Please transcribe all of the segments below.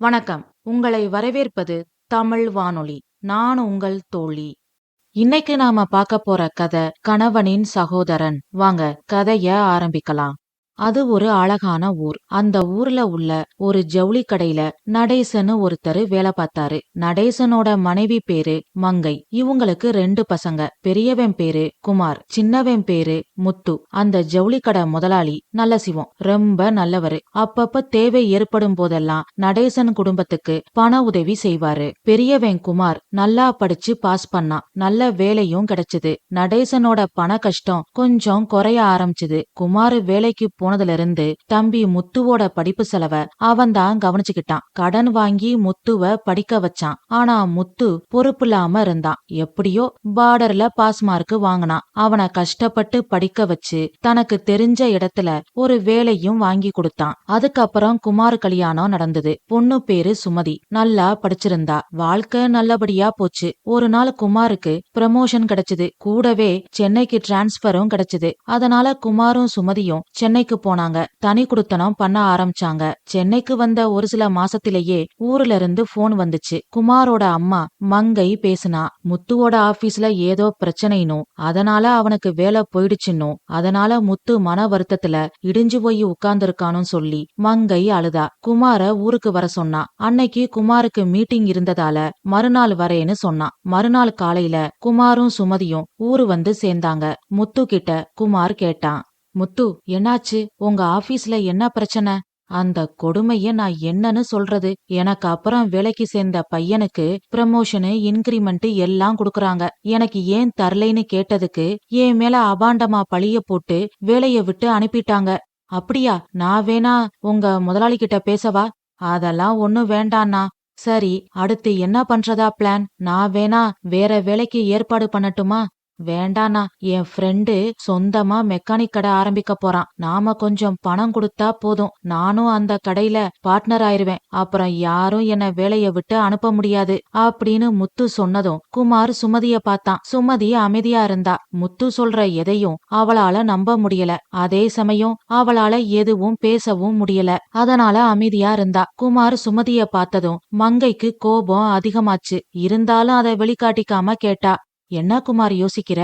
வணக்கம். உங்களை வரவேற்பது தமிழ் வானொலி. நான் உங்கள் தோழி. இன்னைக்கு நாம பார்க்க போற கதை கணவனின் சகோதரன். வாங்க கதைய ஆரம்பிக்கலாம். அது ஒரு அழகான ஊர். அந்த ஊர்ல உள்ள ஒரு ஜவுளி கடையில நடேசன்னு ஒருத்தர் வேலை பார்த்தாரு. நடேசனோட மனைவி பேரு மங்கை. இவங்களுக்கு ரெண்டு பசங்க. பெரியவன் பேரு குமார். சின்னவன் பேரு முத்து. அந்த ஜவுளி கடை முதலாளி நல்ல சிவம். ரொம்ப நல்லவரு. அப்பப்ப தேவை ஏற்படும் போதெல்லாம் நடேசன் குடும்பத்துக்கு பண உதவி செய்வாரு. பெரியவன் குமார் நல்லா படிச்சு பாஸ் பண்ணான் நல்ல வேலையும் கிடைச்சது. நடேசனோட பண கஷ்டம் கொஞ்சம் குறைய ஆரம்பிச்சது. குமார் வேலைக்கு போனதுல இருந்து தம்பி முத்துவோட படிப்பு செலவ அவன் தான் கவனிச்சுக்கிட்டான். கடன் வாங்கி முத்துவ படிக்க வச்சான். ஆனா முத்து பொறுப்பில்லாம இருந்தான். எப்படியோ பார்டர்ல பாஸ் மார்க் வாங்கினான். அவனை கஷ்டப்பட்டு படிக்க வச்சு தனக்கு தெரிஞ்ச இடத்துல ஒரு வேலையும் வாங்கி கொடுத்தான். அதுக்கப்புறம் குமார் கல்யாணம் நடந்தது. பொண்ணு பேரு சுமதி. நல்லா படிச்சிருந்தா. வாழ்க்கை நல்லபடியா போச்சு. ஒரு நாள் குமாருக்கு ப்ரமோஷன் கிடைச்சது. கூடவே சென்னைக்கு டிரான்ஸ்பரும் கிடைச்சது. அதனால குமாரும் சுமதியும் சென்னைக்கு போனாங்க. தனி குடுத்தனம் பண்ண ஆரம்பிச்சாங்க. சென்னைக்கு வந்த ஒரு சில மாசத்திலேயே ஊர்ல இருந்து போன் வந்துச்சு. குமாரோட அம்மா மங்கை பேசுனா முத்துவோட ஆபீஸ்ல ஏதோ பிரச்சனைனும் அதனால அவனுக்கு வேலை போயிடுச்சுன்னும் அதனால முத்து மன வருத்தத்துல இடிஞ்சு போய் உட்கார்ந்துருக்கானு சொல்லி மங்கை அழுதா. குமார ஊருக்கு வர சொன்னா. அன்னைக்கு குமாருக்கு மீட்டிங் இருந்ததால மறுநாள் வரேன்னு சொன்னான் மறுநாள் காலையில குமாரும் சுமதியும் ஊரு வந்து சேர்ந்தாங்க. முத்து கிட்ட குமார் கேட்டான். முத்து என்னாச்சு? உங்க ஆபீஸ்ல என்ன பிரச்சனை? அந்த கொடுமைய நான் என்னன்னு சொல்றது? எனக்கு அப்புறம் வேலைக்கு சேர்ந்த பையனுக்கு ப்ரமோஷனு இன்கிரிமெண்ட் எல்லாம் குடுக்கறாங்க. எனக்கு ஏன் தரலைன்னு கேட்டதுக்கு என் மேல அபாண்டமா பழிய போட்டு வேலைய விட்டு அனுப்பிட்டாங்க. அப்படியா? நான் வேணா உங்க முதலாளி கிட்ட பேசவா? அதெல்லாம் ஒண்ணும் வேண்டாண்ணா. சரி அடுத்து என்ன பண்றதா பிளான் நான் வேணா வேற வேலைக்கு ஏற்பாடு பண்ணட்டுமா? வேண்டாண்ணா என் ஃப்ரெண்டு சொந்தமா மெக்கானிக் கடை ஆரம்பிக்க போறான். நாம கொஞ்சம் பணம் கொடுத்தா போதும். நானும் அந்த கடையில பார்ட்னர் ஆயிருவேன். அப்புறம் யாரும் என்ன வேலைய விட்டு அனுப்ப முடியாது அப்படின்னு முத்து சொன்னதும் குமார் சுமதிய பார்த்தான். சுமதி அமைதியா இருந்தா. முத்து சொல்ற எதையும் அவளால நம்ப முடியல. அதே சமயம் அவளால எதுவும் பேசவும் முடியல. அதனால அமைதியா இருந்தா. குமார் சுமதிய பார்த்ததும் மங்கைக்கு கோபம் அதிகமாச்சு. இருந்தாலும் அதை வெளிக்காட்டிக்காம கேட்டா. என்ன குமார் யோசிக்கிற?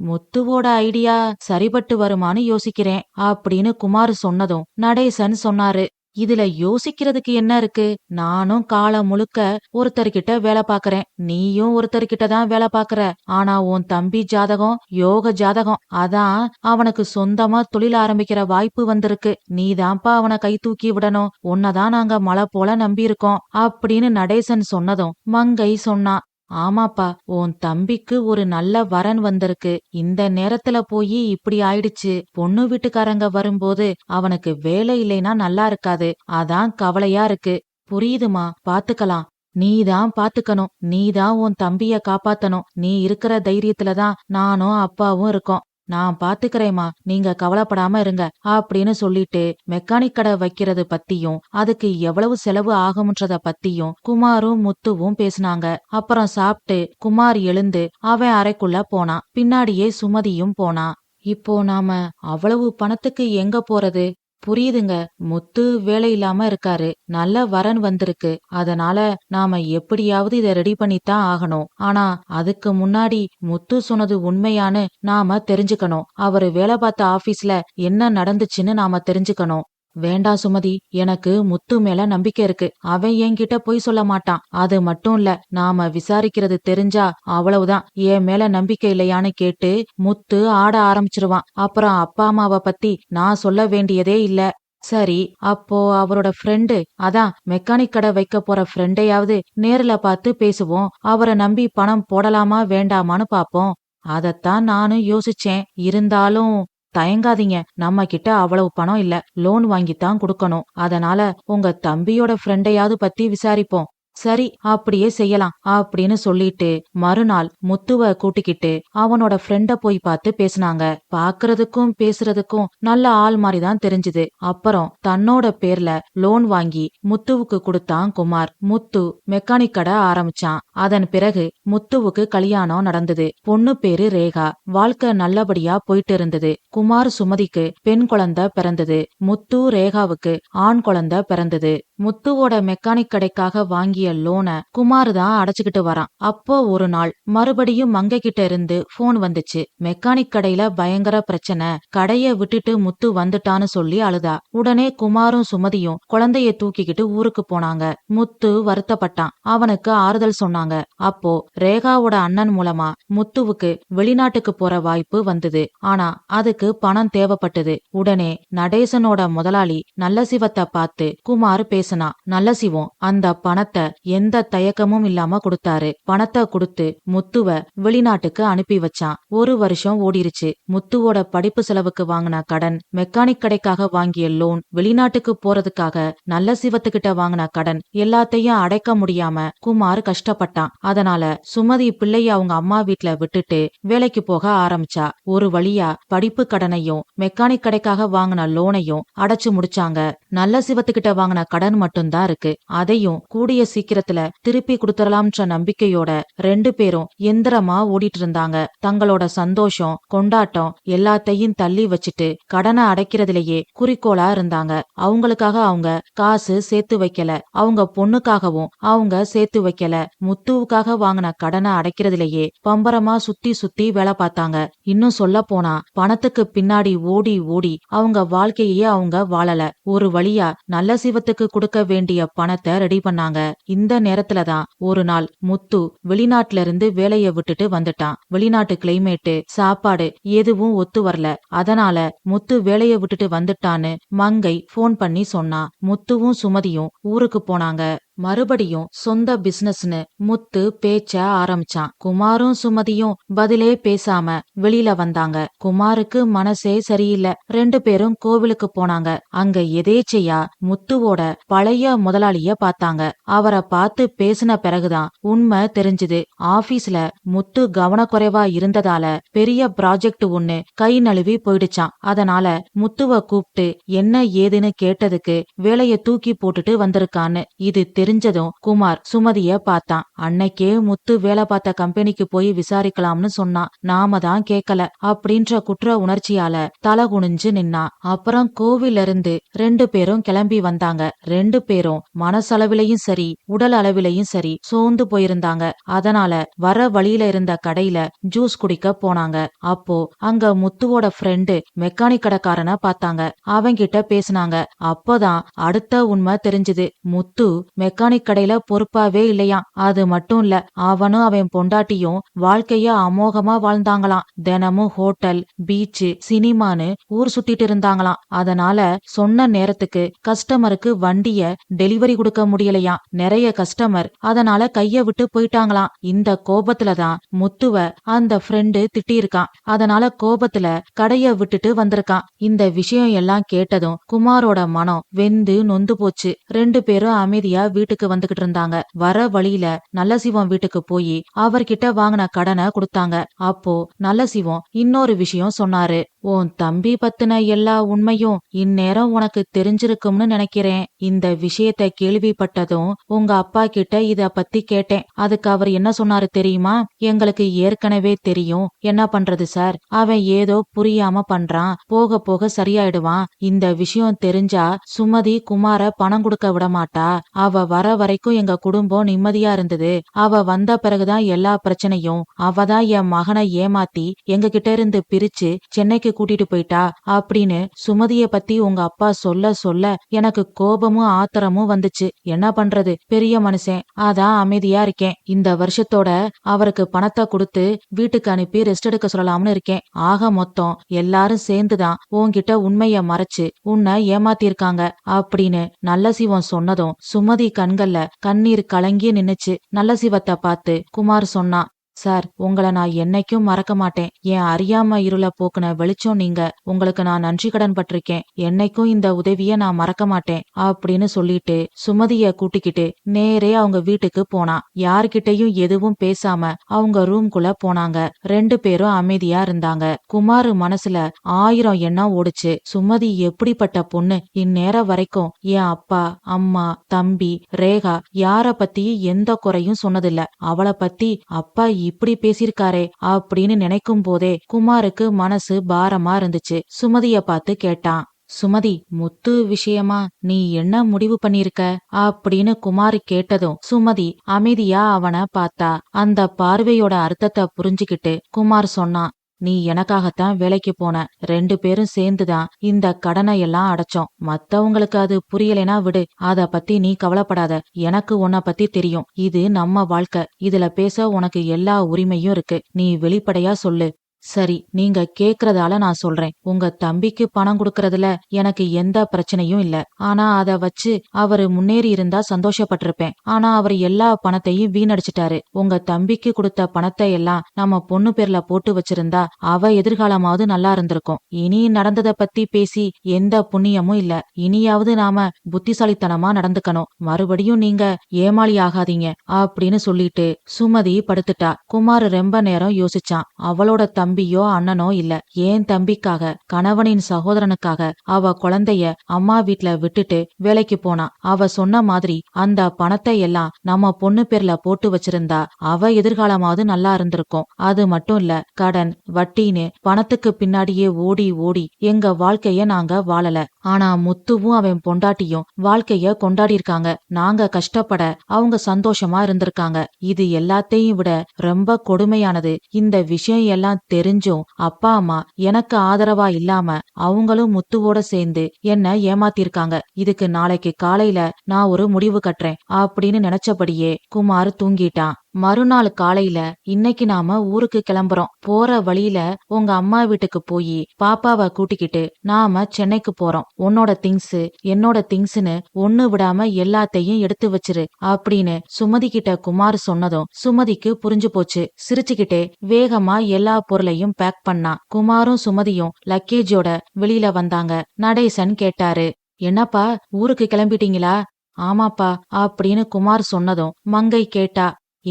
முத்துவோட ஐடியா சரிபட்டு வருமான்னு யோசிக்கிறேன் அப்படின்னு குமார் சொன்னதும் நடேசன் சொன்னாரு. இதுல யோசிக்கிறதுக்கு என்ன இருக்கு? நானும் காலம் முழுக்க ஒருத்தர்கிட்ட வேலை பாக்குறேன். நீயும் ஒருத்தர்கிட்ட தான் வேலை பாக்குற. ஆனா உன் தம்பி ஜாதகம் யோக ஜாதகம் அதான் அவனுக்கு சொந்தமா தொழில் ஆரம்பிக்கிற வாய்ப்பு வந்திருக்கு. நீதான்ப்பா அவனை கை தூக்கி விடணும். உன்னதான் நாங்க மழை போல நம்பி இருக்கோம் அப்படின்னு நடேசன் சொன்னதும் மங்கை சொன்னா. ஆமாப்பா உன் தம்பிக்கு ஒரு நல்ல வரன் வந்திருக்கு. இந்த நேரத்துல போய் இப்படி ஆயிடுச்சு. பொண்ணு வீட்டுக்காரங்க வரும்போது அவனுக்கு வேலை இல்லைன்னா நல்லா இருக்காது. அதான் கவலையா இருக்கு. புரியுதுமா? பாத்துக்கலாம். நீதான் பாத்துக்கணும். நீதான் உன் தம்பிய காப்பாத்தணும். நீ இருக்கிற தைரியத்துலதான் நானும் அப்பாவும் இருக்கோம். நான் பாத்துக்கிறேம்மா. நீங்க கவலைப்படாம இருங்க. அப்படின்னு சொல்லிட்டு மெக்கானிக் கடை வைக்கிறது பத்தியும் அதுக்கு எவ்வளவு செலவு ஆகும்ன்றத பத்தியும் குமாரும் முத்துவும் பேசினாங்க. அப்புறம் சாப்பிட்டு குமார் எழுந்து அவன் அறைக்குள்ள போனான். பின்னாடியே சுமதியும் போனான் இப்போ நாம அவ்வளவு பணத்துக்கு எங்க போறது? புரியுதுங்க. முத்து வேலை இல்லாம இருக்காரு. நல்ல வரன் வந்திருக்கு. அதனால நாம எப்படியாவது இதை ரெடி பண்ணித்தான் ஆகணும். ஆனா அதுக்கு முன்னாடி முத்து சொன்னது உண்மையான்னு நாம தெரிஞ்சுக்கணும். அவரு வேலை பார்த்த ஆபீஸ்ல என்ன நடந்துச்சுன்னு நாம தெரிஞ்சுக்கணும். வேண்டாம் சுமதி எனக்கு முத்து மேல நம்பிக்கை இருக்கு. அவன் என்கிட்ட பொய் சொல்ல மாட்டான். அது மட்டும் இல்ல நாம விசாரிக்கிறது தெரிஞ்சா அவ்வளவுதான். என் மேல நம்பிக்கை இல்லையான்னு கேட்டு முத்து ஆட ஆரம்பிச்சிருவான். அப்புறம் அப்பா அம்மாவை பத்தி நான் சொல்ல வேண்டியதே இல்ல. சரி அப்போ அவரோட ஃப்ரெண்டு அதான் மெக்கானிக் கடை வைக்க போற ஃப்ரெண்டையாவது நேர்ல பார்த்து பேசுவோம். அவரை நம்பி பணம் போடலாமா வேண்டாமான்னு பாப்போம் அதத்தான் நானும் யோசிச்சேன். இருந்தாலும் தயங்காதீங்க. நம்ம கிட்ட அவ்வளவு பணம் இல்ல. லோன் வாங்கித்தான் கொடுக்கணும். அதனால உங்க தம்பியோட ஃப்ரெண்டையாவது பத்தி விசாரிப்போம். சரி அப்படியே செய்யலாம் அப்படின்னு சொல்லிட்டு மறுநாள் முத்துவ கூட்டிக்கிட்டு அவனோட ஃப்ரெண்ட போய் பார்த்து பேசினாங்க. பாக்குறதுக்கும் பேசுறதுக்கும் நல்ல ஆள் மாதிரி தான் தெரிஞ்சுது. அப்புறம் தன்னோட பேர்ல லோன் வாங்கி முத்துவுக்கு கொடுத்தான் குமார். முத்து மெக்கானிக் கடை ஆரம்பிச்சான். அதன் பிறகு முத்துவுக்கு கல்யாணம் நடந்தது. பொண்ணு பேரு ரேகா. வாழ்க்கை நல்லபடியா போயிட்டு இருந்தது. குமார் சுமதிக்கு பெண் குழந்தை பிறந்தது. முத்து ரேகாவுக்கு ஆண் குழந்தை பிறந்தது. முத்துவோட மெக்கானிக் கடைக்காக வாங்கிய லோனை குமார் தான் அடைச்சுக்கிட்டு வரான். அப்போ ஒரு நாள் மறுபடியும் மங்கை கிட்ட இருந்து போன் வந்துச்சு. மெக்கானிக் கடையில பயங்கர பிரச்சனை. கடைய விட்டுட்டு முத்து வந்துட்டான்னு சொல்லி அழுதா. உடனே குமாரும் சுமதியும் குழந்தைய தூக்கிக்கிட்டு ஊருக்கு போனாங்க. முத்து வருத்தப்பட்டான். அவனுக்கு ஆறுதல் சொன்னாங்க. அப்போ ரேகாவோட அண்ணன் மூலமா முத்துவுக்கு வெளிநாட்டுக்கு போற வாய்ப்பு வந்தது. ஆனா அதுக்கு பணம் தேவைப்பட்டது. உடனே நடேசனோட முதலாளி நல்ல சிவத்தை பார்த்து குமார் பேசினா நல்ல சிவம் அந்த பணத்தை எந்த தயக்கமும் இல்லாம கொடுத்தாரு. பணத்தை கொடுத்து முத்துவ வெளிநாட்டுக்கு அனுப்பி வச்சான். ஒரு வருஷம் ஓடிருச்சு. முத்துவோட படிப்பு செலவுக்கு வாங்கின கடன் மெக்கானிக் கடைக்காக வாங்கிய லோன் வெளிநாட்டுக்கு போறதுக்காக நல்ல சிவத்துக்கிட்ட வாங்கின கடன் எல்லாத்தையும் அடைக்க முடியாம குமார் கஷ்டப்பட்டான். அதனால சுமதி பிள்ளைய அவங்க அம்மா வீட்ல விட்டுட்டு வேலைக்கு போக ஆரம்பிச்சா. ஒரு வழியா படிப்பு கடனையும் மெக்கானிக் கடைக்காக வாங்கின லோனையும் அடைச்சு முடிச்சாங்க. நல்ல சிவத்துக்கிட்ட வாங்கின கடன் மட்டும்தான் இருக்கு. அதையும் கூடிய சீக்கிரத்துல திருப்பி கொடுத்துடலாம்ன்ற நம்பிக்கையோட ரெண்டு பேரும் எந்திரமா ஓடிட்டு இருந்தாங்க. தங்களோட சந்தோஷம் கொண்டாட்டம் எல்லாத்தையும் தள்ளி வச்சுட்டு கடனை அடைக்கிறதுலயே குறிக்கோளா இருந்தாங்க. அவங்களுக்காக அவங்க காசு சேர்த்து வைக்கல. அவங்க பொண்ணுக்காகவும் அவங்க சேர்த்து வைக்கல. முத்துவுக்காக வாங்கின கடனை அடைக்கிறதுலயே பம்பரமா சுத்தி சுத்தி வேலை பார்த்தாங்க. இன்னும் சொல்ல போனா பணத்துக்கு பின்னாடி ஓடி ஓடி அவங்க வாழ்க்கையே அவங்க வாழல. ஒரு வழியா நல்ல சிவத்துக்கு கொடுக்க வேண்டிய பணத்தை ரெடி பண்ணாங்க. இந்த நேரத்துல தான் ஒரு நாள் முத்து வெளிநாட்டுல இருந்து வேலைய விட்டுட்டு வந்துட்டான். வெளிநாட்டு கிளைமேட்டு சாப்பாடு எதுவும் ஒத்து வரல. அதனால முத்து வேலைய விட்டுட்டு வந்துட்டான்னு மங்கை போன் பண்ணி சொன்னா முத்துவும் சுமதியும் ஊருக்கு போனாங்க. மறுபடியும் சொந்த பிசினஸ்னு முத்து பேச்ச ஆரம்பிச்சான். குமாரும் சுமதியும் பதிலே பேசாம வெளியில வந்தாங்க. குமாருக்கு மனசே சரியில்லை. ரெண்டு பேரும் கோவிலுக்கு போனாங்க. அங்க எதேச்சையா முத்துவோட பழைய முதலாளிய பார்த்தாங்க. அவரை பார்த்து பேசின பிறகுதான் உண்மை தெரிஞ்சுது. ஆபீஸ்ல முத்து கவனக்குறைவா இருந்ததால பெரிய ப்ராஜெக்ட் ஒண்ணு கை நழுவி போயிடுச்சான் அதனால முத்துவ கூப்பிட்டு என்ன ஏதுன்னு கேட்டதுக்கு வேலைய தூக்கி போட்டுட்டு வந்திருக்கான்னு இது தெரிஞ்சதும் குமார் சுமதிய பார்த்தான். அன்னைக்கே முத்து வேலை பார்த்த கம்பெனிக்கு போய் விசாரிக்கலாம்னு சொன்னான். நாம தான் கேக்கல. அப்படின்ற குற்ற உணர்ச்சியால தலை குனிஞ்சு நின்னா. அப்புறம் கோவில்ல இருந்து ரெண்டு பேரும் கிளம்பி வந்தாங்க. ரெண்டு பேரும் மனசளவிலையும் சரி உடல் அளவிலையும் சரி சோர்ந்து போயிருந்தாங்க. அதனால வர வழியில இருந்த கடையில ஜூஸ் குடிக்க போனாங்க. அப்போ அங்க முத்துவோட ஃப்ரெண்டு மெக்கானிக் கடைக்காரனை பார்த்தாங்க. அவங்கிட்ட பேசினாங்க. அப்போதான் அடுத்த உண்மை தெரிஞ்சது. முத்து மெக்கானிக் கடையில பொறுப்பாவே இல்லையாம். அது மட்டும் இல்ல அவனும் அவன் பொண்டாட்டியும் வாழ்க்கைய அமோகமா வாழ்ந்தாங்களாம். தினமும் ஹோட்டல் பீச்சு சினிமான்னு ஊர் சுத்திட்டு இருந்தாங்களாம். அதனால சொன்ன நேரத்துக்கு கஸ்டமருக்கு வண்டிய டெலிவரி கொடுக்க முடியலையாம். நிறைய கஸ்டமர் அதனால கைய விட்டு போயிட்டாங்களாம். இந்த கோபத்துல தான் முத்துவ அந்த ஃப்ரெண்டு திட்டியிருக்கான். அதனால கோபத்துல கடைய விட்டுட்டு வந்திருக்கான். இந்த விஷயம் எல்லாம் கேட்டதும் குமாரோட மனம் வெந்து நொந்து போச்சு. ரெண்டு பேரும் அமைதியா வீட்டுக்கு வந்துகிட்டு இருந்தாங்க. வர வழியில நல்ல சிவம் வீட்டுக்கு போய் அவர்கிட்ட வாங்கின கடனை கொடுத்தாங்க. அப்போ நல்ல சிவம் இன்னொரு விஷயம் சொன்னாரு. உன் தம்பி பத்தின எல்லா உண்மையும் இந்நேரம் உனக்கு தெரிஞ்சிருக்கும்னு நினைக்கிறேன். இந்த விஷயத்த கேள்விப்பட்டதும் உங்க அப்பா கிட்ட இத பத்தி கேட்டேன். அதுக்கு அவர் என்ன சொன்னாரு தெரியுமா? எங்களுக்கு ஏற்கனவே தெரியும். என்ன பண்றது சார்? அவன் ஏதோ புரியாம பண்றான். போக போக சரியாயிடுவான். இந்த விஷயம் தெரிஞ்சா சுமதி குமார பணம் கொடுக்க விட மாட்டா. அவ வர வரைக்கும் எங்க குடும்பம் நிம்மதியா இருந்தது. அவ வந்த பிறகுதான் எல்லா பிரச்சனையும் அவதான் என் மகனை ஏமாத்தி எங்க கிட்ட இருந்து பிரிச்சு சென்னைக்கு கூட்டிட்டு போயிட்டா அப்படின்னு சுமதிய பத்தி உங்க அப்பா சொல்ல சொல்ல எனக்கு கோபமும் ஆத்திரமும் வந்துச்சு. என்ன பண்றது? பெரிய மனுஷன். அதான் அமைதியா இருக்கேன். இந்த வருஷத்தோட அவருக்கு பணத்தை கொடுத்து வீட்டுக்கு அனுப்பி ரெஸ்ட் எடுக்க சொல்லலாம்னு இருக்கேன். ஆக மொத்தம் எல்லாரும் சேர்ந்துதான். உன்கிட்ட உண்மைய மறைச்சு உன்னை ஏமாத்திருக்காங்க அப்படின்னு நல்ல சிவம் சொன்னதும் சுமதி கண்கள்ல கண்ணீர் கலங்கி நின்னுச்சு. நல்ல சிவத்தை பார்த்து குமார் சொன்னான். சார் உங்களை நான் என்னைக்கும் மறக்க மாட்டேன். என் அறியாம இருள போக்குன வெளிச்சம் நீங்க. உங்களுக்கு நான் நன்றி கடன் பட்டிருக்கேன். என்னைக்கும் இந்த உதவிய நான் மறக்க மாட்டேன் அப்படின்னு சொல்லிட்டு சுமதிய கூட்டிக்கிட்டு நேரே அவங்க வீட்டுக்கு போனா. யார்கிட்டயும் எதுவும் பேசாம அவங்க ரூம்குள்ள போனாங்க. ரெண்டு பேரும் அமைதியா இருந்தாங்க. குமார் மனசுல ஆயிரம் எண்ணம் ஓடுச்சு. சுமதி எப்படிப்பட்ட பொண்ணு? இந்நேரம் வரைக்கும் என் அப்பா அம்மா தம்பி ரேகா யார பத்தி எந்த குறையும் சொன்னதில்ல. அவளை பத்தி அப்பா இப்படி பேசியிருக்காரே அப்படின்னு நினைக்கும் போதே குமாருக்கு மனசு பாரமா இருந்துச்சு. சுமதிய பார்த்து கேட்டான். சுமதி முத்து விஷயமா நீ என்ன முடிவு பண்ணிருக்க அப்படின்னு குமார் கேட்டதும் சுமதி அமைதியா அவன பார்த்தா. அந்த பார்வையோட அர்த்தத்தை புரிஞ்சுக்கிட்டு குமார் சொன்னான். நீ எனக்காகத்தான் வேலைக்கு போன ரெண்டு பேரும் சேர்ந்துதான் இந்த கடனை எல்லாம் அடைச்சோம். மத்தவங்களுக்கு அது புரியலைனா விடு. அத பத்தி நீ கவலைப்படாத. எனக்கு உன்னை பத்தி தெரியும். இது நம்ம வாழ்க்கை. இதுல பேச உனக்கு எல்லா உரிமையும் இருக்கு. நீ வெளிப்படையா சொல்லு. சரி நீங்க கேக்குறதால நான் சொல்றேன். உங்க தம்பிக்கு பணம் கொடுக்கறதுல எனக்கு எந்த பிரச்சனையும் இல்ல. ஆனா அத வச்சு அவரு முன்னேறி இருந்தா சந்தோஷப்பட்டிருப்பேன். ஆனா அவர் எல்லா பணத்தையும் வீணடிச்சிட்டாரு. உங்க தம்பிக்கு கொடுத்த பணத்தை எல்லாம் நம்ம பொண்ணு பேர்ல போட்டு வச்சிருந்தா அவ எதிர்காலமாவது நல்லா இருந்திருக்கும். இனி நடந்தத பத்தி பேசி எந்த புண்ணியமும் இல்ல. இனியாவது நாம புத்திசாலித்தனமா நடந்துக்கணும். மறுபடியும் நீங்க ஏமாளி ஆகாதீங்க அப்படின்னு சொல்லிட்டு சுமதி படுத்துட்டா. குமார் ரொம்ப நேரம் யோசிச்சான். அவளோட தம்பியோ அண்ணனோ இல்ல. ஏன் தம்பிக்காக கணவனின் சகோதரனுக்காக அவ குழந்தைய அம்மா வீட்ல விட்டுட்டு வேலைக்கு போனா? அவ சொன்ன மாதிரி அந்த பணத்தை எல்லாம் நம்ம பொண்ணு பேர்ல போட்டு வச்சிருந்தா அவ எதிர்காலமாவது நல்லா இருந்திருக்கும். அது மட்டும் இல்ல கடன் வட்டின்னு பணத்துக்கு பின்னாடியே ஓடி ஓடி எங்க வாழ்க்கைய நாங்க வாழல. ஆனா முத்துவும் அவன் பொண்டாட்டியும் வாழ்க்கைய கொண்டாடி இருக்காங்க நாங்க கஷ்டப்பட அவங்க சந்தோஷமா இருந்திருக்காங்க. இது எல்லாத்தையும் விட ரொம்ப கொடுமையானது. இந்த விஷயம் எல்லாம் தெரிஞ்சும் அப்பா அம்மா எனக்கு ஆதரவா இல்லாம அவங்களும் முத்துவோட சேர்ந்து என்ன ஏமாத்திருக்காங்க. இதுக்கு நாளைக்கு காலையில நான் ஒரு முடிவு கட்டுறேன் அப்படின்னு நினைச்சபடியே குமார் தூங்கிட்டான். மறுநாள் காலையில இன்னைக்கு நாம ஊருக்கு கிளம்புறோம். போற வழியில உங்க அம்மா வீட்டுக்கு போய் பாப்பாவை கூட்டிக்கிட்டு நாம சென்னைக்கு போறோம். உன்னோட திங்ஸ் என்னோட திங்ஸ்னு ஒண்ணு விடாம எல்லாத்தையும் எடுத்து வச்சிரு அப்படின்னு சுமதி கிட்ட குமார் சொன்னதும் சுமதிக்கு புரிஞ்சு போச்சு. சிரிச்சுக்கிட்டே வேகமா எல்லா பொருளையும் பேக் பண்ணா. குமாரும் சுமதியும் லக்கேஜோட வெளியில வந்தாங்க. நடேசன் கேட்டாரு என்னப்பா ஊருக்கு கிளம்பிட்டீங்களா? ஆமாப்பா அப்படின்னு குமார் சொன்னதும் மங்கை கேட்டா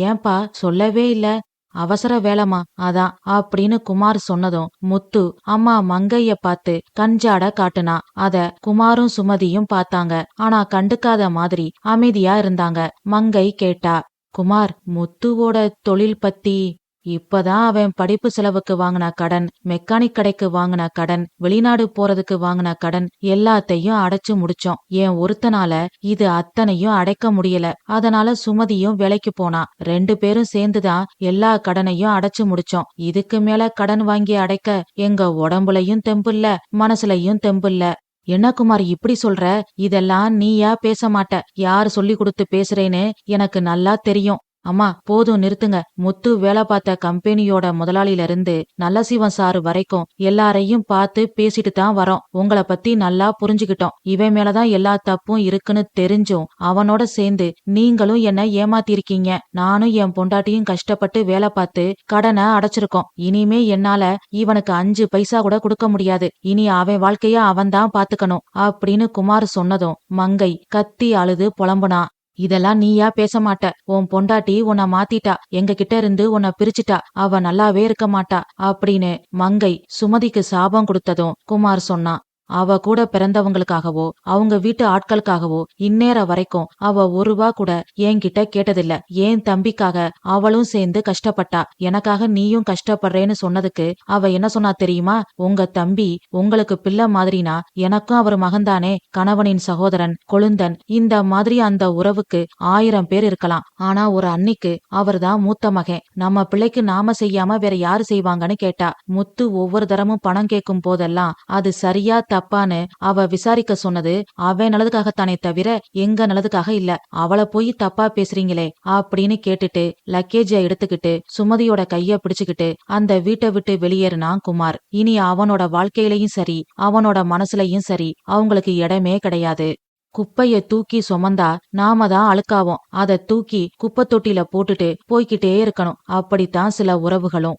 ஏன்பா சொல்லவே இல்ல. அவசர வேலைமா அதான் அப்படின்னு குமார் சொன்னதும் முத்து அம்மா மங்கைய பார்த்து கஞ்சாட காட்டுனா அத குமாரும் சுமதியும் பார்த்தாங்க. ஆனா கண்டுக்காத மாதிரி அமைதியா இருந்தாங்க. மங்கை கேட்டா குமார் முத்துவோட தொழில் பத்தி இப்பதான் அவன் படிப்பு செலவுக்கு வாங்கின கடன் மெக்கானிக் கடைக்கு வாங்கின கடன் வெளிநாடு போறதுக்கு வாங்கின கடன் எல்லாத்தையும் அடைச்சு முடிச்சோம். என் ஒருத்தனால இது அத்தனையும் அடைக்க முடியல. அதனால சுமதியும் வேலைக்கு போனா. ரெண்டு பேரும் சேர்ந்துதான் எல்லா கடனையும் அடைச்சு முடிச்சோம். இதுக்கு மேல கடன் வாங்கி அடைக்க எங்க உடம்புலையும் தெம்புல்ல மனசுலையும் தெம்புல்ல. என்ன குமார் இப்படி சொல்ற? இதெல்லாம் நீயா பேச மாட்ட. யார் சொல்லி கொடுத்து பேசுறேன்னு எனக்கு நல்லா தெரியும். அம்மா போதும் நிறுத்துங்க. முத்து வேலை பார்த்த கம்பெனியோட முதலாளில இருந்து நல்லசிவன் சாரு வரைக்கும் எல்லாரையும் பார்த்து பேசிட்டு தான் வரோம். உங்களை பத்தி நல்லா புரிஞ்சுக்கிட்டோம். இவன் மேலதான் எல்லா தப்பும் இருக்குன்னு தெரிஞ்சும் அவனோட சேர்ந்து நீங்களும் என்ன ஏமாத்திருக்கீங்க. நானும் என் பொண்டாட்டியும் கஷ்டப்பட்டு வேலை பார்த்து கடனை அடைச்சிருக்கோம். இனிமே என்னால இவனுக்கு அஞ்சு பைசா கூட கொடுக்க முடியாது. இனி அவன் வாழ்க்கைய அவன் தான் பாத்துக்கணும் அப்படின்னு குமார் சொன்னதும் மங்கை கத்தி அழுது புலம்புனா இதெல்லாம் நீயா பேச மாட்ட உன் பொண்டாட்டி உன்னை மாத்திட்டா. எங்க கிட்ட இருந்து உன்னை பிரிச்சுட்டா. அவ நல்லாவே இருக்க மாட்டா. அப்படின்னு மங்கை சுமதிக்கு சாபம் கொடுத்ததும் குமார் சொன்னான். அவ கூட பிறந்தவங்களுக்காகவோ அவங்க வீட்டு ஆட்களுக்காகவோ இந்நேர வரைக்கும் அவ ஒரு ரூபா கூட என்கிட்ட கேட்டதில்ல. ஏன் தம்பிக்காக அவளும் சேர்ந்து கஷ்டப்பட்டா? எனக்காக நீயும் கஷ்டப்படுறேன்னு சொன்னதுக்கு அவ என்ன சொன்னா தெரியுமா? உங்க தம்பி உங்களுக்கு பிள்ளை மாதிரினா எனக்கும் அவர் மகன்தானே. கணவனின் சகோதரன் கொழுந்தன் இந்த மாதிரி அந்த உறவுக்கு ஆயிரம் பேர் இருக்கலாம். ஆனா ஒரு அன்னிக்கு அவர்தான் மூத்த மகன். நம்ம பிள்ளைக்கு நாம செய்யாம வேற யாரு செய்வாங்கன்னு கேட்டா முத்து ஒவ்வொரு தரமும் பணம் கேட்கும் போதெல்லாம் அது சரியா தப்பான்னு அவ விசாரிக்க சொன்னது அவன் நல்லதுக்காகத்தானே தவிர எங்க நல்லதுக்காக இல்ல. அவளை போய் தப்பா பேசுறீங்களே அப்படின்னு கேட்டுட்டு லக்கேஜை எடுத்துக்கிட்டு சுமதியோட கைய பிடிச்சுக்கிட்டு அந்த வீட்டை விட்டு வெளியேறினான் குமார். இனி அவனோட வாழ்க்கையிலயும் சரி அவனோட மனசுலயும் சரி அவங்களுக்கு இடமே கிடையாது. குப்பைய தூக்கி சுமந்தா நாம தான் அழுக்காவோம். அதை தூக்கி குப்பை தொட்டில போட்டுட்டு போய்கிட்டே இருக்கணும். அப்படித்தான் சில உறவுகளும்.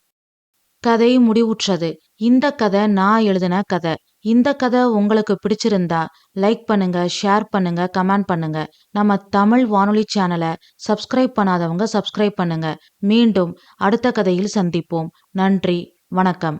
கதை முடிவுற்றது. இந்த கதை நான் எழுதின கதை. இந்த கதை உங்களுக்கு பிடிச்சிருந்தா லைக் பண்ணுங்க ஷேர் பண்ணுங்க கமெண்ட் பண்ணுங்க. நம்ம தமிழ் வானொலி சேனலை சப்ஸ்கிரைப் பண்ணாதவங்க சப்ஸ்கிரைப் பண்ணுங்க. மீண்டும் அடுத்த கதையில் சந்திப்போம். நன்றி வணக்கம்.